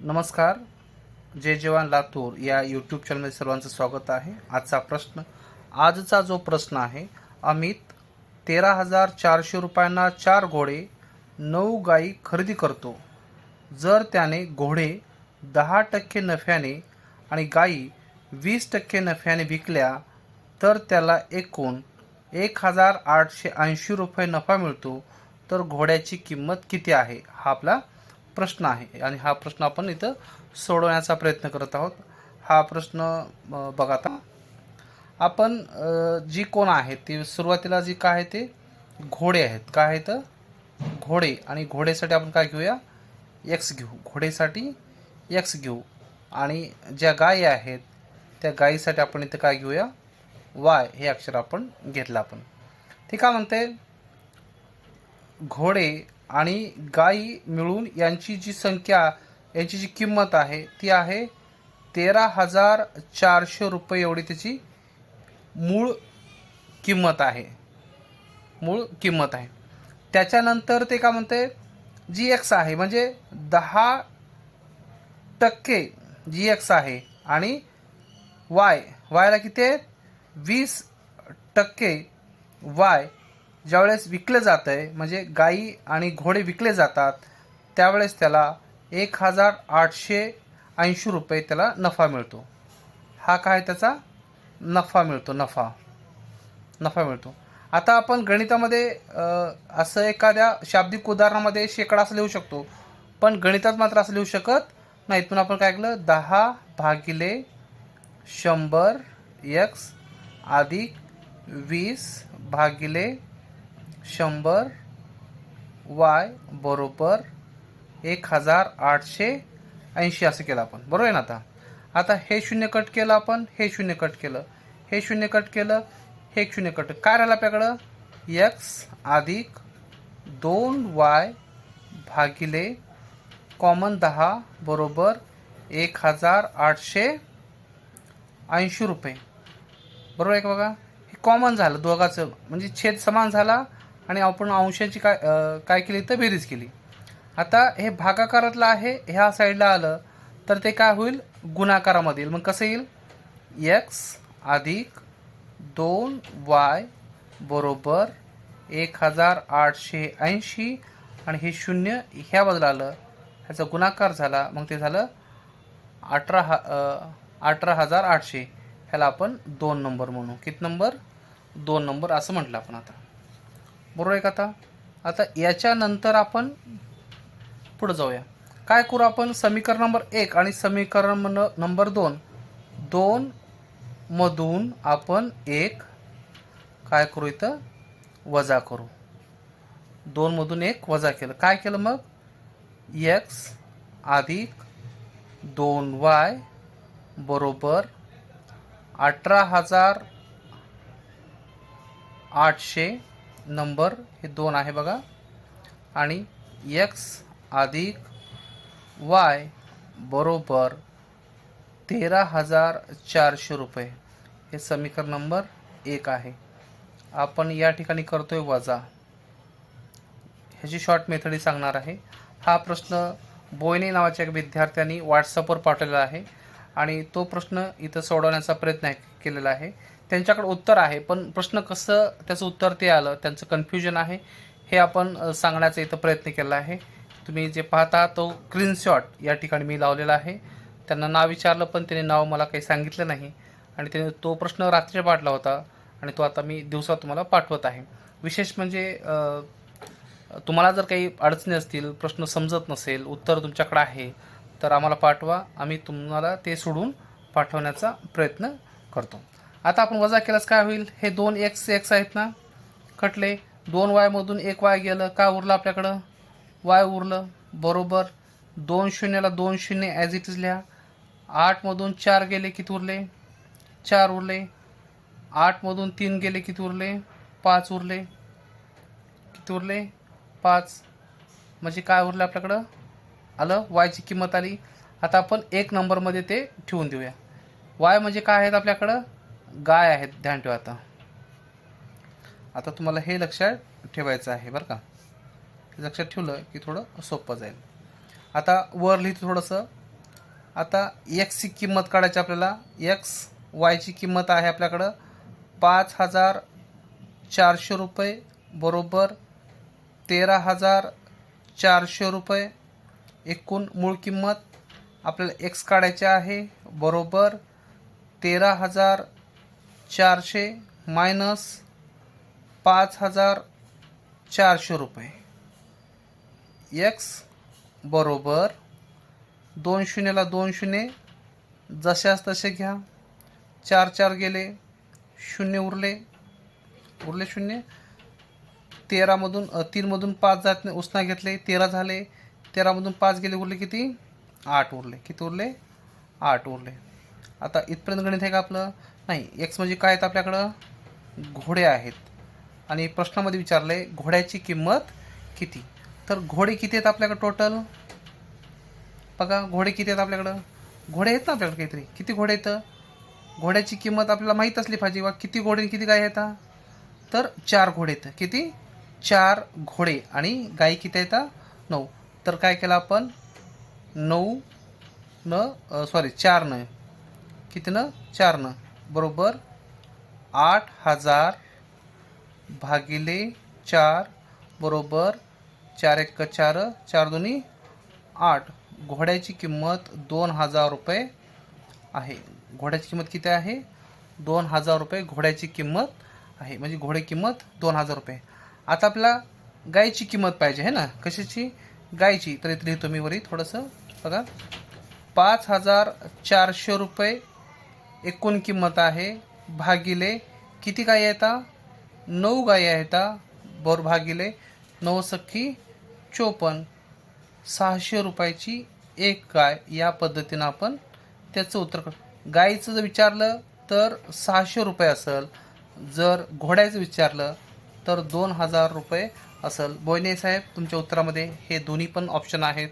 नमस्कार. जय जवान लातूर या यूट्यूब चॅनलमध्ये सर्वांचं स्वागत आहे. आजचा प्रश्न आजचा जो प्रश्न आहे अमित तेरा हजार चारशे रुपयांना चार घोडे नऊ गाई खरेदी करतो. जर त्याने घोडे दहा टक्के नफ्याने आणि गाई वीस टक्के नफ्याने विकल्या तर त्याला एकूण एक हजार आठशे ऐंशी रुपये नफा मिळतो. तर घोड्याची किंमत किती आहे? हा आपला प्रश्न आहे. आणि हा प्रश्न आपण इथं सोडवण्याचा प्रयत्न करत आहोत. हा प्रश्न बघा आता. आपण जी कोण आहे ती सुरुवातीला जी काय आहे ते घोडे आहेत. काय आहेत? घोडे. आणि घोडेसाठी आपण काय घेऊया? एक्स घेऊ. घोडेसाठी एक्स घेऊ. आणि ज्या गायी आहेत त्या गायीसाठी आपण इथं काय घेऊया? वाय हे अक्षर आपण घेतलं आपण. ते काय म्हणते? घोडे आणि गायी मिळून यांची जी संख्या यांची जी किंमत आहे ती आहे तेरा हजार चारशे रुपये एवढी त्याची मूळ किंमत आहे. मूळ किंमत आहे. त्याच्यानंतर ते का म्हणते? जी एक्स आहे म्हणजे दहा टक्के जी एक्स आहे आणि वाय वायला किती आहे? वीस टक्के वाय ज्यावेळेस विकलं जातं आहे म्हणजे गाई आणि घोडे विकले जातात त्यावेळेस त्याला एक हजार आठशे ऐंशी रुपये त्याला नफा मिळतो. हा काय त्याचा? नफा मिळतो नफा. नफा मिळतो. आता आपण गणितामध्ये असं एखाद्या शाब्दिक उदाहरणामध्ये शेकडा असं लिहू शकतो पण गणितात मात्र असं लिहू शकत नाही. इथून आपण काय केलं दहा भागिले शंभर एक्स अधिक वीस भागिले शंभर वाय बरोबर एक हजार आठशे ऐंशी असं केलं आपण. बरोबर आहे ना आता? आता हे शून्य कट केलं आपण हे शून्य कट केलं हे शून्य कट केलं हे शून्य कट. काय राहिलं आपल्याकडं? एक्स अधिक दोन वाय भागिले कॉमन दहा बरोबर एक हजार आठशे ऐंशी रुपये. बरोबर आहे का बघा? हे कॉमन झालं दोघाचं म्हणजे छेद समान झाला आणि आपण अंशाची काय काय केली? तर बेरीज केली. आता हे भागाकारातलं आहे ह्या साईडला आलं तर ते काय होईल? गुणाकारामध्ये येईल मग कसं येईल? एक्स अधिक दोन वाय बरोबर एक हजार आठशे ऐंशी आणि हे शून्य ह्या बाजूला आलं. ह्याचा गुणाकार झाला मग ते झालं अठरा हा अठरा हजार आठशे ह्याला आपण दोन नंबर म्हणू. किती नंबर? दोन नंबर असं म्हटलं आपण आता. बरोबर आहे का आता? आता याच्यानंतर आपण पुढे जाऊया. काय करू आपण? समीकरण नंबर एक आणि समीकरण नंबर दोन. दोन मधून आपण एक काय करू इथं? वजा करू. दोनमधून एक वजा केलं. काय केलं मग? एक्स अधिक दोन वाय बरोबर अठरा हजार आठशे नंबर हे दोन आहे बघा. आणि एक्स अधिक वाय बरोबर तेरा हजार चारशे रुपये. हे समीकरण नंबर एक आहे. आपण या ठिकाणी करतोय वजा. ह्याची शॉर्ट मेथडी सांगणार आहे. हा प्रश्न बोयने नावाच्या एक विद्यार्थ्यांनी व्हॉट्सअपवर पाठवलेला आहे. आणि तो प्रश्न इथं सोडवण्याचा प्रयत्न केलेला आहे. त्यांच्याकडे उत्तर आहे पण प्रश्न कसं त्याचं उत्तर ते आलं त्यांचं कन्फ्युजन आहे हे आपण सांगण्याचा इथं प्रयत्न केला आहे. तुम्ही जे पाहता तो स्क्रीनशॉट या ठिकाणी मी लावलेला आहे. त्यांना नाव विचारलं पण त्याने नाव मला काही सांगितलं नाही. आणि त्याने तो प्रश्न रात्री पाठला होता आणि तो आता मी दिवसात तुम्हाला पाठवत आहे. विशेष म्हणजे तुम्हाला जर काही अडचणी असतील प्रश्न समजत नसेल उत्तर तुमच्याकडे आहे तर आम्हाला पाठवा. आम्ही तुम्हाला ते सोडून पाठवण्याचा प्रयत्न करतो. आता आपण वजा केल्यास काय होईल? हे दोन एक्स एक्स आहेत ना? कटले दोन वायमधून एक वाय गेलं. काय उरलं आपल्याकडं? वाय उरलं. बरोबर. दोन शून्यला दोन शून्य ॲज इट इज लिहा. आठमधून चार गेले किती उरले? चार उरले. आठमधून तीन गेले किती उरले? पाच उरले. किती उरले? पाच. म्हणजे काय उरलं आपल्याकडं? आलं? वायची किंमत आली. आता आपण एक नंबरमध्ये ते ठेवून देऊया. वाय म्हणजे काय आहेत आपल्याकडं? गाय आहेत ध्यान ठेवा आता. आता तुम्हाला हे लक्षात ठेवायचं आहे बरं का. हे लक्षात ठेवलं की थोडं सोपं जाईल. आता वर लिहितो थोडंसं. आता एक्सची किंमत काढायची आपल्याला. एक्स वायची किंमत आहे आपल्याकडं पाच हजार चारशे रुपये बरोबर तेरा हजार चारशे रुपये. एकूण मूळ किंमत आपल्याला एक्स काढायची आहे बरोबर तेरा हजार चारशे मायनस पाच हजार चारशे रुपये. एक्स बरोबर दोन शून्यला दोन शून्य. जशास तसे घ्या. चार चार गेले शून्य उरले. उरले शून्य. तेरामधून तीनमधून पाच जात उसना घेतले तेरा झाले. तेरामधून पाच गेले उरले किती? आठ उरले. किती उरले? आठ उरले. आता इथपर्यंत गणित आहे का आपलं? नाही एक्स म्हणजे काय आहेत आपल्याकडं? घोडे आहेत. आणि प्रश्नामध्ये विचारलं आहे घोड्याची किंमत किती? तर घोडे किती आहेत आपल्याकडं टोटल बघा घोडे किती आहेत आपल्याकडं? घोडे आहेत ना आपल्याकडे काहीतरी. किती घोडे आहेत? घोड्याची किंमत आपल्याला माहीत असली पाहिजे. वा किती घोडे किती गाय आहेत? तर चार घोडे आहेत. किती? चार घोडे आणि गाई किती आहेत? नऊ. तर काय केलं आपण? नऊ न सॉरी चार न. किती न? चार न. बरोबर आठ हजार भागिले चार बरोबर चार एक चार चार दोन्ही आठ. घोड्याची किंमत दोन हजार रुपये आहे. घोड्याची किंमत किती आहे? दोन हजार रुपये घोड्याची किंमत आहे. म्हणजे घोडे किंमत दोन हजार रुपये. आता आपला गायची किंमत पाहिजे आहे ना? कशाची? गायची. तर इथे लिहितो मी वरी थोडंसं बघा. पाच हजार चारशे रुपये एकूण किंमत आहे. भागिले किती गायी आहेत? नऊ गायी आहेत. बोर भागिले नऊ सख्खी चोपन्न. सहाशे रुपयाची एक गाय. या पद्धतीनं आपण त्याचं उत्तर गायीचं गाईचं जर विचारलं तर सहाशे रुपये असेल. जर घोड्याचं विचारलं तर दोन हजार रुपये असेल. बोयने साहेब तुमच्या उत्तरामध्ये हे दोन्ही पण ऑप्शन आहेत.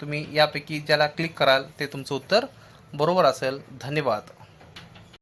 तुम्ही यापैकी ज्याला क्लिक कराल ते तुमचं उत्तर बरोबर असेल. धन्यवाद.